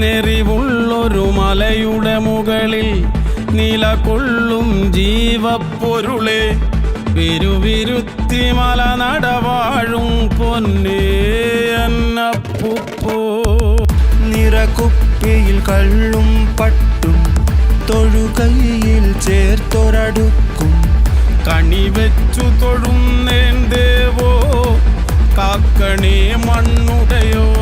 നെറിവുള്ളൊരു മലയുടെ മുകളിൽ നിലകൊള്ളും ജീവപ്പൊരുളെ. പെരുവിരുത്തി മല നടവാഴും പൊന്നേ നിറകുപ്പിയിൽ കള്ളും പട്ടും തൊഴുകയിൽ ചേർത്തൊരടുക്കും. കണി വെച്ചു തൊഴുന്നേൻ ദേവോ കാക്കണേ മണ്ണുടയോനേ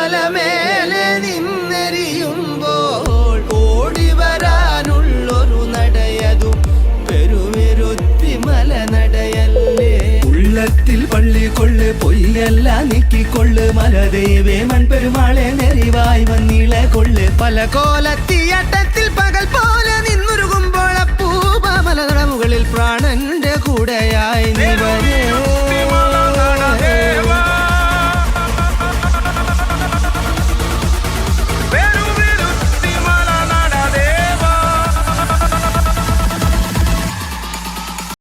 മലമേലെ നിന്നെരിയുമ്പോൾ ഓടി വരാനുള്ളൊരു നടയതും പെരുവിരുത്തി മല നടയല്ലേ? ഉള്ളത്തിൽ പള്ളി കൊള്ള് പൊയ്യല്ല നീക്കിക്കൊള്ള് മലദൈവേ മൺപെരുമാളെ നെറിവായി വന്നിളെ കൊള്ള്. പല കോലത്തിയട്ടത്തിൽ പകൽ പോലെ നിന്നുരുകുമ്പോൾ അപ്പൂപ മലകളുടെ മുകളിൽ പ്രാണന്റെ കൂടെയായി നിവരേ.